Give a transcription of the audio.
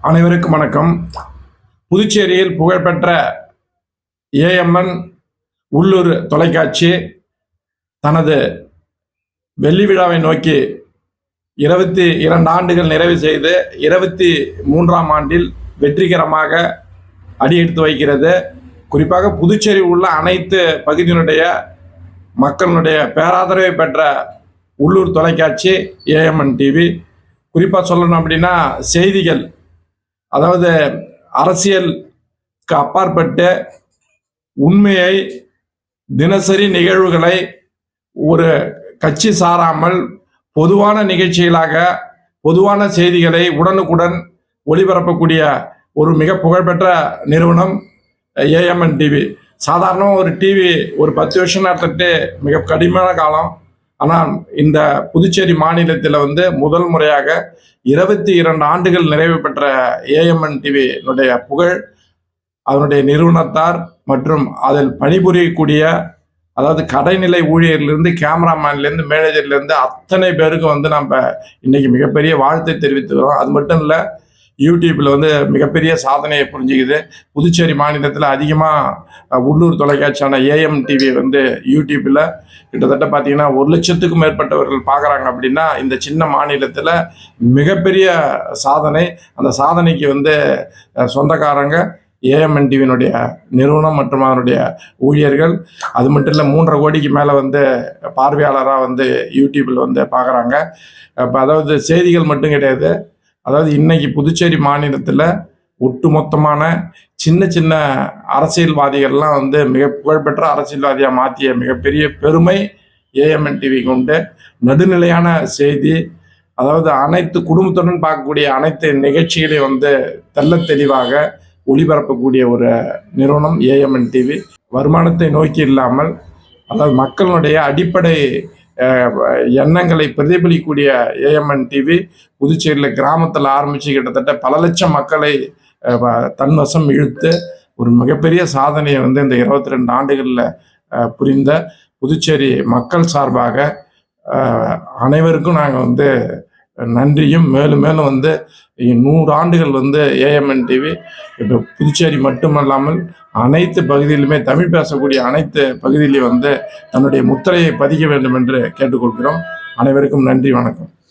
அனைவருக்கும் வணக்கம். புதுச்சேரியில் புகழ்பெற்ற ஏஎம்என் உள்ளூர் தொலைக்காட்சி தனது வெள்ளி விழாவை நோக்கி இருபத்தி இரண்டு ஆண்டுகள் நிறைவு செய்து இருபத்தி மூன்றாம் ஆண்டில் வெற்றிகரமாக அடியெடுத்து வைக்கிறது. குறிப்பாக புதுச்சேரி உள்ள அனைத்து பகுதியினுடைய மக்களுடைய பேராதரவை பெற்ற உள்ளூர் தொலைக்காட்சி ஏஎம்என் டிவி. குறிப்பாக சொல்லணும் அப்படின்னா செய்திகள். அதாவது அரசியலுக்கு அப்பாற்பட்டு உண்மையை தினசரி நிகழ்வுகளை ஒரு கட்சி சாராமல் பொதுவான நிகழ்ச்சிகளாக பொதுவான செய்திகளை உடனுக்குடன் ஒளிபரப்பக்கூடிய ஒரு மிக புகழ்பெற்ற நிறுவனம் ஏஎம்என் டிவி. சாதாரணமாக ஒரு டிவி ஒரு பத்து வருஷம் நடத்திட்டு மிக கடுமையான காலம். ஆனால் இந்த புதுச்சேரி மாநிலத்தில் வந்து முதல் முறையாக இருபத்தி இரண்டு ஆண்டுகள் நிறைவு பெற்ற ஏஎம்என் டிவியினுடைய புகழ் அதனுடைய நிறுவனத்தார் மற்றும் அதில் பணிபுரியக்கூடிய அதாவது கடைநிலை ஊழியர்லேருந்து கேமராமேன்லேருந்து மேனேஜர்லேருந்து அத்தனை பேருக்கும் வந்து நம்ம இன்னைக்கு மிகப்பெரிய வாழ்த்தை தெரிவித்துக்கிறோம். அது மட்டும் இல்லை யூடியூப்பில் வந்து மிகப்பெரிய சாதனையை புரிஞ்சுக்குது. புதுச்சேரி மாநிலத்தில் அதிகமாக உள்ளூர் தொலைக்காட்சியான ஏஎம் டிவி வந்து யூடியூப்பில் கிட்டத்தட்ட பார்த்தீங்கன்னா ஒரு லட்சத்துக்கும் மேற்பட்டவர்கள் பார்க்குறாங்க அப்படின்னா இந்த சின்ன மாநிலத்தில் மிகப்பெரிய சாதனை. அந்த சாதனைக்கு வந்து சொந்தக்காரங்க ஏஎம்என் டிவியினுடைய நிறுவனம் மற்றும் அதனுடைய ஊழியர்கள். அது மட்டும் இல்லை மூன்றரை கோடிக்கு மேலே வந்து பார்வையாளராக வந்து யூடியூப்பில் வந்து பார்க்குறாங்க இப்போ அதாவது செய்திகள் மட்டும் கிடையாது அதாவது இன்னைக்கு புதுச்சேரி மாநிலத்தில் ஒட்டுமொத்தமான சின்ன சின்ன அரசியல்வாதிகள்லாம் வந்து மிக புகழ்பெற்ற அரசியல்வாதியாக மாற்றிய மிகப்பெரிய பெருமை ஏஎம்என் டிவிக்கு உண்டு நடுநிலையான செய்தி. அதாவது அனைத்து குடும்பத்துடன் பார்க்கக்கூடிய அனைத்து நிகழ்ச்சிகளையும் வந்து தெள்ளத் தெளிவாக ஒளிபரப்பக்கூடிய ஒரு நிறுவனம் ஏஎம்என் டிவி வருமானத்தை நோக்கி இல்லாமல் அதாவது மக்களுடைய அடிப்படை எண்ணங்களை பிரதிபலிக்கக்கூடிய ஏஎம்என் டிவி புதுச்சேரியில் கிராமத்தில் ஆரம்பித்து கிட்டத்தட்ட பல லட்சம் மக்களை வ- தன்வசம் இழுத்து ஒரு மிகப்பெரிய சாதனையை வந்து இந்த இருபத்தி ரெண்டு ஆண்டுகளில் புரிந்த புதுச்சேரி மக்கள் சார்பாக அனைவருக்கும் நாங்கள் வந்து நன்றியும் மேலும் மேலும் வந்து நூறு ஆண்டுகள் வந்து ஏஎம்என் டிவி இப்போ புதுச்சேரி மட்டுமல்லாமல் அனைத்து பகுதியிலுமே தமிழ் பேசக்கூடிய அனைத்து பகுதியிலையும் வந்து தன்னுடைய முத்திரையை பதிக்க வேண்டும் என்று கேட்டுக்கொள்கிறோம். அனைவருக்கும் நன்றி வணக்கம்.